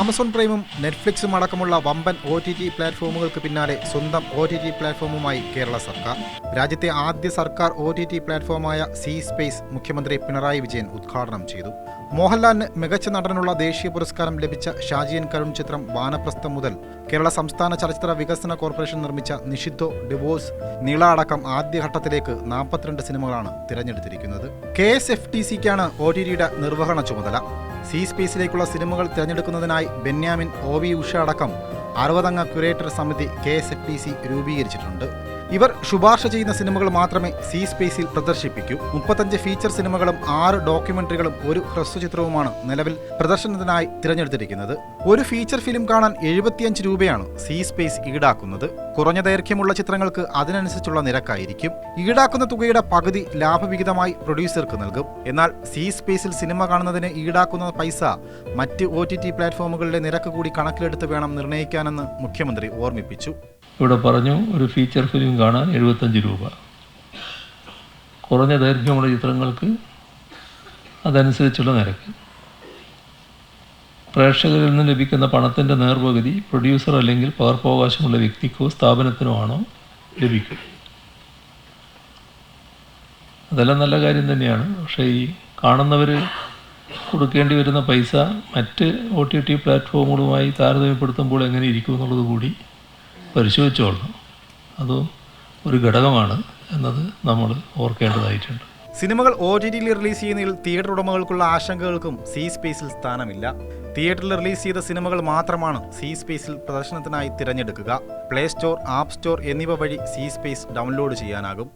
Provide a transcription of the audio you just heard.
Amazon പ്രൈമും നെറ്റ്ഫ്ലിക്സും അടക്കമുള്ള വമ്പൻ O T T പ്ലാറ്റ്ഫോമുകൾക്ക് പിന്നാലെ സ്വന്തം ഒ ടി ടി പ്ലാറ്റ്ഫോമുമായി കേരള സർക്കാർ. രാജ്യത്തെ ആദ്യ സർക്കാർ ഒ ടി ടി പ്ലാറ്റ്ഫോമായ സി സ്പേസ് മുഖ്യമന്ത്രി പിണറായി വിജയൻ ഉദ്ഘാടനം ചെയ്തു. മോഹൻലാലിന് മികച്ച നടനുള്ള ദേശീയ പുരസ്കാരം ലഭിച്ച ഷാജിയൻ കരുൺ ചിത്രം വാനപ്രസ്ഥം മുതൽ കേരള സംസ്ഥാന ചലച്ചിത്ര വികസന കോർപ്പറേഷൻ നിർമ്മിച്ച നിഷിദ്ധോ ഡിവോഴ്സ് നീള അടക്കം ആദ്യഘട്ടത്തിലേക്ക് നാൽപ്പത്തിരണ്ട് സിനിമകളാണ് തിരഞ്ഞെടുത്തിരിക്കുന്നത്. കെ എസ് എഫ് ടി സിക്കാണ് ഒ ടി ടിയുടെ നിർവഹണ ചുമതല. സി സ്പേസിലേക്കുള്ള സിനിമകൾ തിരഞ്ഞെടുക്കുന്നതിനായി ബെന്യാമിൻ ഒ വി ഉഷ അടക്കം അറുപതംഗ ക്യുറേറ്റർ സമിതി K S F T C രൂപീകരിച്ചിട്ടുണ്ട്. ഇവർ ശുപാർശ ചെയ്യുന്ന സിനിമകൾ മാത്രമേ സി സ്പേസിൽ പ്രദർശിപ്പിക്കൂ. മുപ്പത്തഞ്ച് ഫീച്ചർ സിനിമകളും ആറ് ഡോക്യുമെന്ററികളും ഒരു ഹ്രസ്വചിത്രവുമാണ് നിലവിൽ പ്രദർശനത്തിനായി തിരഞ്ഞെടുത്തിരിക്കുന്നത്. ഒരു ഫീച്ചർ ഫിലിം കാണാൻ എഴുപത്തിയഞ്ച് രൂപയാണ് സി സ്പേസ് ഈടാക്കുന്നത്. കുറഞ്ഞ ദൈർഘ്യമുള്ള ചിത്രങ്ങൾക്ക് അതിനനുസരിച്ചുള്ള നിരക്കായിരിക്കും. ഈടാക്കുന്ന തുകയുടെ പകുതി ലാഭവിഹിതമായി പ്രൊഡ്യൂസർക്ക് നൽകും. എന്നാൽ സി സ്പേസിൽ സിനിമ കാണുന്നതിന് ഈടാക്കുന്ന പൈസ മറ്റ് ഒ ടി ടി നിരക്ക് കൂടി കണക്കിലെടുത്ത് വേണം നിർണയിക്കാനെന്ന് മുഖ്യമന്ത്രി ഓർമ്മിപ്പിച്ചു. ഇവിടെ പറഞ്ഞു ഒരു ഫീച്ചർ ഫിലിം കാണാൻ എഴുപത്തഞ്ച് രൂപ. കുറഞ്ഞ ദൈർഘ്യമുള്ള ചിത്രങ്ങൾക്ക് അതനുസരിച്ചുള്ള നിരക്ക്. പ്രേക്ഷകരിൽ നിന്ന് ലഭിക്കുന്ന പണത്തിന്റെ നേർപകുതി പ്രൊഡ്യൂസർ അല്ലെങ്കിൽ പകർപ്പവകാശമുള്ള വ്യക്തിക്കോ സ്ഥാപനത്തിനോ ആണോ ലഭിക്കും അതെല്ലാം നല്ല കാര്യം തന്നെയാണ്. പക്ഷേ ഈ കാണുന്നവർ കൊടുക്കേണ്ടി വരുന്ന പൈസ മറ്റ് ഒ ടി ടി പ്ലാറ്റ്ഫോമുകളുമായി താരതമ്യപ്പെടുത്തുമ്പോൾ എങ്ങനെ ഇരിക്കും എന്നുള്ളത് കൂടി പരിശോധിച്ചോളണം. അതും ഒരു ഘടകമാണ് എന്നത് നമ്മൾ ഓർക്കേണ്ടതായിട്ടുണ്ട്. സിനിമകൾ ഒ ടി ടിയിൽ റിലീസ് ചെയ്യുന്നതിൽ തിയേറ്റർ ഉടമകൾക്കുള്ള ആശങ്കകൾക്കും സി സ്പേസിൽ സ്ഥാനമില്ല. തിയേറ്ററിൽ റിലീസ് ചെയ്ത സിനിമകൾ മാത്രമാണ് സി സ്പേസിൽ പ്രദർശനത്തിനായി തിരഞ്ഞെടുക്കുക. പ്ലേ സ്റ്റോർ ആപ്പ് സ്റ്റോർ എന്നിവ വഴി സി സ്പേസ് ഡൗൺലോഡ് ചെയ്യാനാകും.